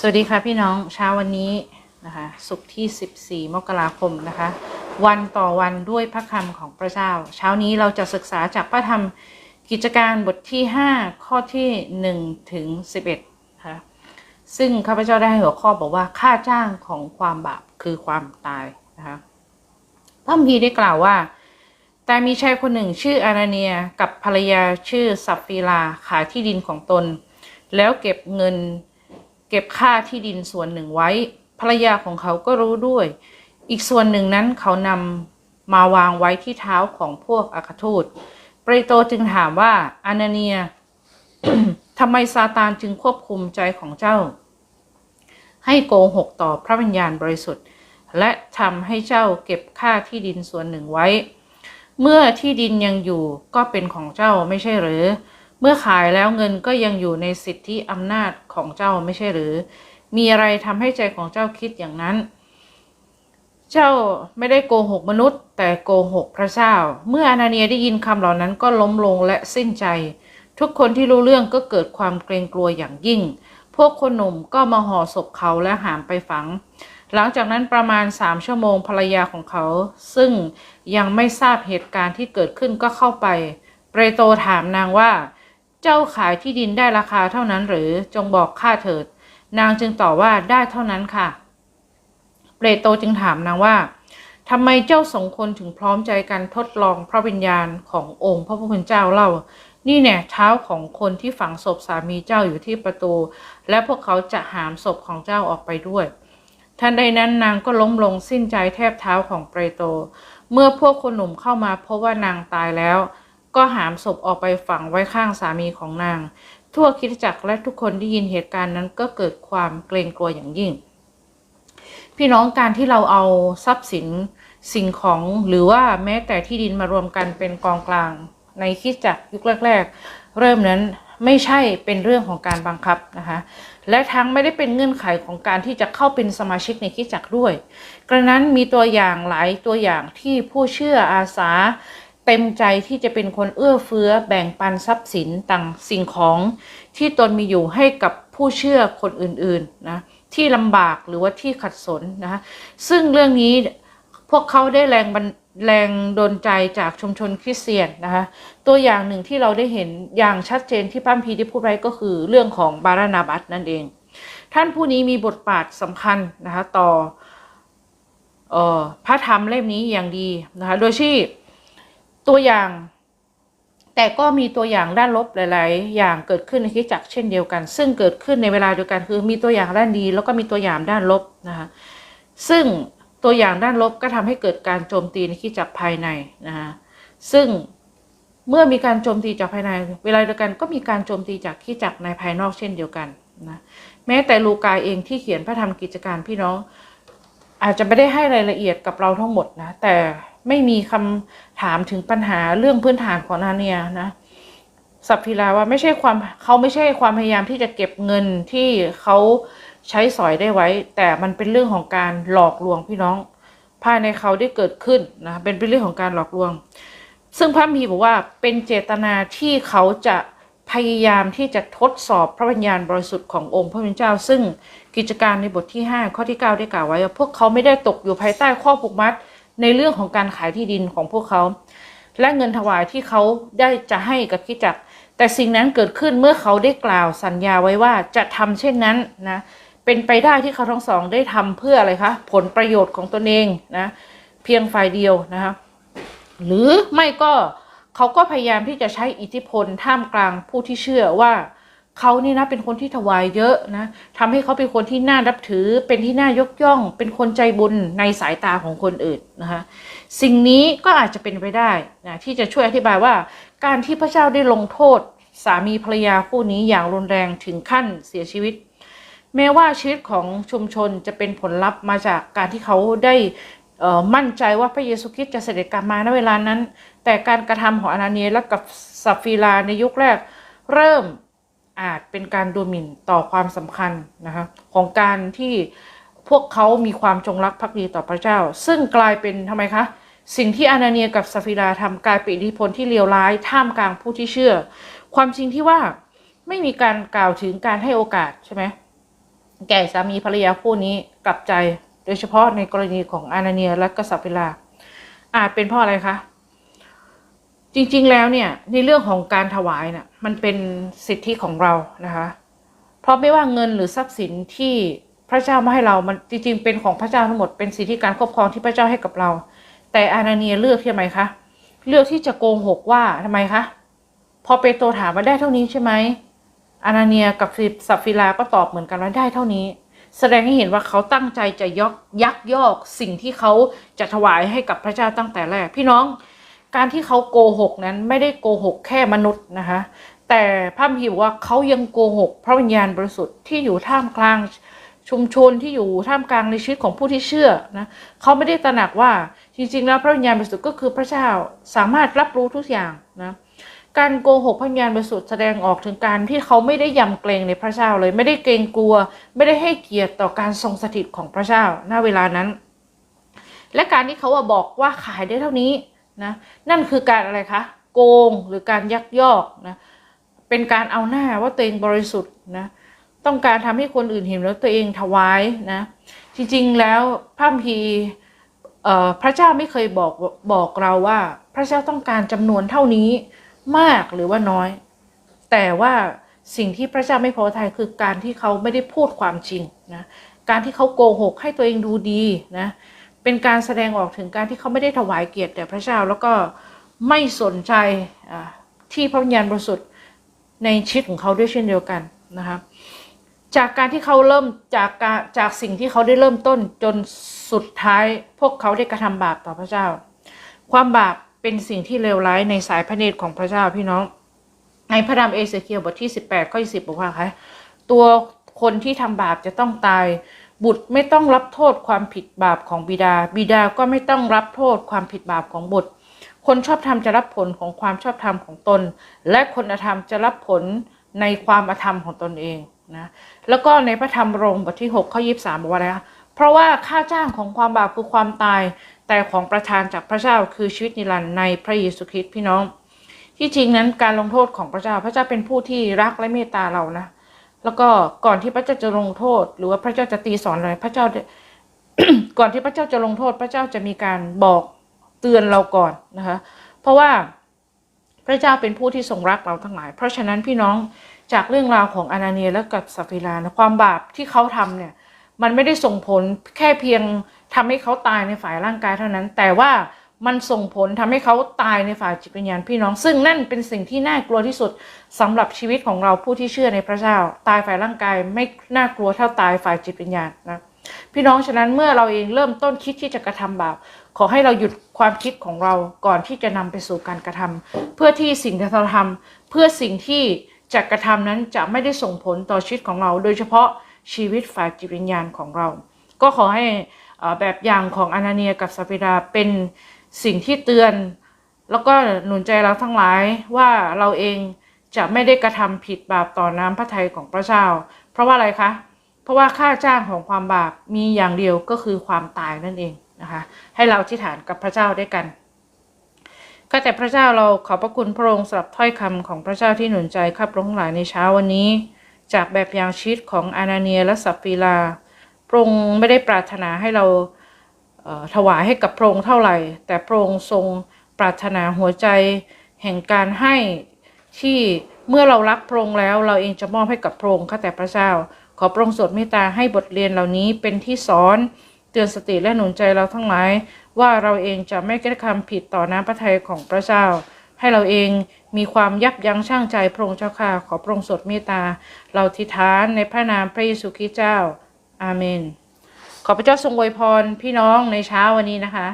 สวัสดีค่ะพี่น้องเช้าวันนี้นะคะศุกร์ที่ 14 มกราคมนะคะ วันต่อวันด้วยพระคำของพระเจ้า เช้านี้เราจะศึกษาจากพระธรรมกิจการบทที่ 5 ข้อที่ 1 ถึง 11ค่ะซึ่งข้าพเจ้าได้ห้หัวข้อบอกว่าค่าจ้างของความบาปคือความตายนะคะพระคัมภีร์ได้กล่าวว่า แต่มีชายคนหนึ่งชื่ออานาเนียกับภรรยาชื่อสัฟฟีลาขายที่ดินของตน แล้วเก็บเงิน เก็บค่าที่ดินส่วนหนึ่งไว้ ภรรยาของเขาก็รู้ด้วย อีกส่วนหนึ่งนั้นเขานำมาวางไว้ที่เท้าของพวกอัครทูตเปรโตจึงถามว่าอานาเนียทำไมซาตานจึงควบคุมใจของเจ้า ให้โกหกต่อพระวิญญาณบริสุทธิ์ และทำให้เจ้าเก็บค่าที่ดินส่วนหนึ่งไว้ เมื่อที่ดินยังอยู่ก็เป็นของเจ้าไม่ใช่หรือ เมื่อขายแล้วเงินก็ยังอยู่ในสิทธิอำนาจของเจ้าไม่ใช่หรือ มีอะไรทำให้ใจของเจ้าคิดอย่างนั้น เจ้าไม่ได้โกหกมนุษย์ แต่โกหกพระเจ้า เมื่ออนาเนียได้ยินคำเหล่านั้นก็ล้มลงและสิ้นใจ ทุกคนที่รู้เรื่องก็เกิดความเกรงกลัวอย่างยิ่ง พวกคนหนุ่มก็มาห่อศพเขาและหามไปฝัง หลังจากนั้นประมาณสามชั่วโมงภรรยาของเขา ซึ่งยังไม่ทราบเหตุการณ์ที่เกิดขึ้นก็เข้าไป เปรโตถามนางว่า เจ้าขายที่ดินได้ราคาเท่านั้นหรือจงบอกข้าเถิด นางจึงตอบว่าได้เท่านั้นค่ะ เปรโตจึงถามนางว่าทำไมเจ้าสองคนถึงพร้อมใจกันทดลองพระวิญญาณขององค์พระผู้เป็นเจ้าเล่า นี่เนี่ยเท้าของคนที่ฝังศพสามีเจ้าอยู่ที่ประตู และพวกเขาจะหามศพของเจ้าออกไปด้วยทันใดนั้นนางก็ล้มลงสิ้นใจแทบเท้าของเปรโต เมื่อพวกคนหนุ่มเข้ามาพบว่านางตายแล้ว ก็หามศพออกไปฝังไว้ข้างสามีของนาง ทั่วคิดจักรและทุกคนที่ยินเหตุการณ์นั้นก็เกิดความเกรงกลัวอย่างยิ่ง พี่น้องการที่เราเอาทรัพย์สินสิ่งของหรือว่าแม้แต่ที่ดินมารวมกันเป็นกองกลาง ในคิดจักรยุคแรก ๆ เริ่มนั้นไม่ใช่เป็นเรื่องของการบังคับนะคะและทั้งไม่ได้เป็นเงื่อนไขของการที่จะเข้าเป็นสมาชิกในคิดจักรด้วย กระนั้นมีตัวอย่างหลายตัวอย่างที่ผู้เชื่ออาสา เต็มใจที่จะเป็นคนเอื้อเฟื้อแบ่งปันทรัพย์สินต่างสิ่งของที่ตนมีอยู่ให้กับผู้เชื่อคนอื่นๆนะที่ลำบากหรือว่าที่ขัดสนนะคะซึ่งเรื่องนี้พวกเขาได้แรงบันแรงดลใจจากชุมชนคริสเตียนนะคะตัวอย่างหนึ่งที่เราได้เห็นอย่างชัดเจนที่พระคัมพีได้พูดไว้ก็คือเรื่องของบารานาบัสนั่นเอง ท่านผู้นี้มีบทบาทสำคัญนะคะต่อเอ่อพระธรรมเล่มนี้อย่างดีนะคะโดยที่ ตัวอย่าง แต่ก็มีตัวอย่างด้านลบหลาย ๆ อย่างเกิดขึ้นในคริสตจักรเช่นเดียวกัน ซึ่งเกิดขึ้นในเวลาเดียวกันคือมีตัวอย่างด้านดี แล้วก็มีตัวอย่างด้านลบนะคะซึ่งตัวอย่างด้านลบก็ทำให้เกิดการโจมตีในคริสตจักรภายในนะคะซึ่งเมื่อมีการโจมตีจากภายใน เวลาเดียวกันก็มีการโจมตีจากคริสตจักรในภายนอกเช่นเดียวกันนะแม้แต่ลูกาเองที่เขียนพระธรรมกิจการพี่น้อง อาจจะไม่ได้ให้รายละเอียดกับเราทั้งหมดนะ แต่ ไม่มีคำถามถึงปัญหาเรื่องพื้นฐานของนาเนียนะสัพพิลาว่าไม่ใช่ความเขาไม่ใช่ความพยายามที่จะเก็บเงินที่เขาใช้สอยได้ไว้ แต่มันเป็นเรื่องของการหลอกลวงพี่น้อง ภายในเขาได้เกิดขึ้นนะเป็นเป็นเรื่องของการหลอกลวง ซึ่งพระมีบอกว่าเป็นเจตนาที่เขาจะพยายามที่จะทดสอบพระวิญญาณบริสุทธิ์ขององค์พระผู้เป็นเจ้า ซึ่งกิจการในบทที่ 5 ข้อที่ 9 ได้กล่าวไว้ว่าพวกเขาไม่ได้ตกอยู่ภายใต้ข้อผูกมัด ในเรื่องของการขายที่ดินของพวกเขา และเงินถวายที่เขาได้จะให้กับคริสตจักร แต่สิ่งนั้นเกิดขึ้นเมื่อเขาได้กล่าวสัญญาไว้ว่าจะทำเช่นนั้นนะเป็นไปได้ที่เขาทั้งสองได้ทำเพื่ออะไรคะผลประโยชน์ของตนเองนะเพียงฝ่ายเดียวนะคะหรือไม่ก็เขาก็พยายามที่จะใช้อิทธิพลท่ามกลางผู้ที่เชื่อว่า เขานี่นะเป็นคนที่ถวายเยอะนะทำให้เขาเป็นคนที่น่านับถือ เป็นที่น่ายกย่อง เป็นคนใจบุญในสายตาของคนอื่นนะคะสิ่งนี้ก็อาจจะเป็นไปได้นะที่จะช่วยอธิบายว่า การที่พระเจ้าได้ลงโทษ สามีภรรยาคู่นี้อย่างรุนแรงถึงขั้นเสียชีวิต แม้ว่าชีวิตของชุมชนจะเป็นผลลัพธ์มาจากการที่เขาได้มั่นใจว่าพระเยซูคริสต์จะเสด็จกลับมาณเวลานั้น แต่การกระทำของอนาเนียและกับสัฟฟีลาในยุคแรกเริ่ม อาจเป็นการดูหมิ่นต่อความสำคัญนะคะของการที่พวกเขามีความจงรักภักดีต่อพระเจ้า ซึ่งกลายเป็นทำไมคะสิ่งที่อานาเนียกับสัฟฟีลาทำกลายเป็นอิทธิพลที่เลวร้ายท่ามกลางผู้ที่เชื่อ ความจริงที่ว่าไม่มีการกล่าวถึงการให้โอกาสใช่ไหมแก่สามีภรรยาคู่นี้กลับใจ โดยเฉพาะในกรณีของอานาเนียและกษัตริย์เวลาอาจเป็นเพราะอะไรคะ จริงๆแล้วเนี่ยในเรื่องของการถวายน่ะมันเป็นสิทธิของเรานะคะ เพราะไม่ว่าเงินหรือทรัพย์สินที่พระเจ้ามาให้เรา มันจริงๆเป็นของพระเจ้าทั้งหมดเป็นสิทธิการครอบครองที่พระเจ้าให้กับเรา แต่อานาเนียเลือกที่ทำไมคะเลือกที่จะโกงหกว่าทำไมคะพอเปโตรถามว่าได้เท่านี้ใช่ไหมอานาเนียกับสัฟฟิลาก็ตอบเหมือนกันว่าได้เท่านี้ แสดงให้เห็นว่าเขาตั้งใจจะยกยักยอกสิ่งที่เขาจะถวายให้กับพระเจ้าตั้งแต่แรกพี่น้อง การที่เขาโกหกนั้นไม่ได้โกหกแค่มนุษย์นะคะ แต่พระคัมภีร์บอกว่าเขายังโกหกพระวิญญาณบริสุทธิ์ที่อยู่ท่ามกลางชุมชนที่อยู่ท่ามกลางในชีวิตของผู้ที่เชื่อนะเขาไม่ได้ตระหนักว่าจริงๆ แล้วพระวิญญาณบริสุทธิ์ก็คือพระเจ้าสามารถรับรู้ทุกอย่างนะการโกหกพระวิญญาณบริสุทธิ์แสดงออกถึงการที่เขาไม่ได้ยำเกรงในพระเจ้าเลย ไม่ได้เกรงกลัว ไม่ได้ให้เกียรติต่อการทรงสถิตของพระเจ้าณเวลานั้น และการที่เขาาบอกว่าขายได้เท่านี้ นะนั่นคือการอะไรคะโกงหรือการยักยอกนะเป็นการเอาหน้าว่าตัวเองบริสุทธิ์นะต้องการทำให้คนอื่นเห็นแล้วตัวเองถวายนะจริงๆแล้วพระคัมภีพระเจ้าไม่เคยบอกบอกเราว่า พระเจ้าต้องการจำนวนเท่านี้มากหรือว่าน้อย แต่ว่าสิ่งที่พระเจ้าไม่พอใจคือการที่เขาไม่ได้พูดความจริงนะการที่เขาโกหกให้ตัวเองดูดีนะ เป็นการแสดงออกถึงการที่เขาไม่ได้ถวายเกียรติแด่พระเจ้าแล้วก็ไม่สนใจที่พระวิญญาณบริสุทธิ์ในชีวิตของเขาด้วยเช่นเดียวกันนะครับจากการที่เขาเริ่มจากการจากสิ่งที่เขาได้เริ่มต้นจนสุดท้ายพวกเขาได้กระทำบาปต่อพระเจ้า ความบาปเป็นสิ่งที่เลวร้ายในสายพระเนตรของพระเจ้าพี่น้อง ในพระธรรมเอเสเคียลบทที่ 18ข้อ20บอกว่าคะตัวคนที่ทำบาปจะต้องตาย บุตรไม่ต้องรับโทษความผิดบาปของบิดา บิดาก็ไม่ต้องรับโทษความผิดบาปของบุตร คนชอบธรรมจะรับผลของความชอบธรรมของตน และคนอธรรมจะรับผลในความอธรรมของตนเองนะ แล้วก็ในพระธรรมรมบทที่6ข้อ23บอกว่าอะไรคะเพราะว่าค่าจ้างของความบาปคือความตาย แต่ของประทานจากพระเจ้าคือชีวิตนิรันดร์ในพระเยซูคริสต์พี่น้อง ที่จริงนั้นการลงโทษของพระเจ้าพระเจ้าเป็นผู้ที่รักและเมตตาเรานะ แล้วก็ก่อนที่พระเจ้าจะลงโทษ หรือว่าพระเจ้าจะตีสอนอะไรพระเจ้าก่อนที่พระเจ้าจะลงโทษ พระเจ้าจะมีการบอกเตือนเราก่อนนะคะ เพราะว่าพระเจ้าเป็นผู้ที่ทรงรักเราทั้งหลาย เพราะฉะนั้นพี่น้องจากเรื่องราวของอานาเนียและกับสัฟิลานะความบาปที่เขาทำเนี่ย มันไม่ได้ส่งผลแค่เพียงทำให้เขาตายในฝ่ายร่างกายเท่านั้น แต่ว่า มันส่งผลทำให้เขาตายในฝ่ายจิตวิญญาณพี่น้อง ซึ่งนั่นเป็นสิ่งที่น่ากลัวที่สุดสำหรับชีวิตของเราผู้ที่เชื่อในพระเจ้า ตายฝ่ายร่างกายไม่น่ากลัวเท่าตายฝ่ายจิตวิญญาณนะพี่น้องฉะนั้นเมื่อเราเองเริ่มต้นคิดที่จะกระทำบาปขอให้เราหยุดความคิดของเราก่อนที่จะนำไปสู่การกระทำเพื่อที่สิ่งที่เราทำเพื่อสิ่งที่จะกระทำนั้นจะไม่ได้ส่งผลต่อชีวิตของเรา โดยเฉพาะชีวิตฝ่ายจิตวิญญาณของเรา ก็ขอให้แบบอย่างของอนาเนียกับซาฟิดาเป็น สิ่งที่เตือน แล้วก็หนุนใจเราทั้งหลายว่าเราเองจะไม่ได้กระทำผิดบาปต่อน้ำพระทัยของพระเจ้า เพราะว่าอะไรคะ เพราะว่าค่าจ้างของความบาปมีอย่างเดียวก็คือความตายนั่นเองนะคะ ให้เราที่ฐานกับพระเจ้าด้วยกันข้าแต่พระเจ้าเราขอบพระคุณพระองค์สำหรับถ้อยคำของพระเจ้าที่หนุนใจข้าพระองค์หลายในเช้าวันนี้ จากแบบอย่างชีวิตของอานาเนียและสัฟฟีลาพระองค์ไม่ได้ปรารถนาให้เรา ถวายให้กับพระองค์เท่าไหร่ แต่พระองค์ทรงปรารถนาหัวใจแห่งการให้ที่เมื่อเรารักพระองค์แล้ว เราเองจะมอบให้กับพระองค์ข้าแต่พระเจ้า ขอพระองค์ทรงเมตตาให้บทเรียนเหล่านี้เป็นที่สอนเตือนสติและหนุนใจเราทั้งหลาย ว่าเราเองจะไม่กระทำผิดต่อน้ำพระทัยของพระเจ้า ให้เราเองมีความยับยั้งชั่งใจพระองค์เจ้าค่ะขอพระองค์สดเมตตา เราทิฐานในพระนามพระเยซูคริสต์เจ้า อาเมน ขอพระเจ้าทรงอวยพรพี่น้องในเช้าวันนี้นะคะ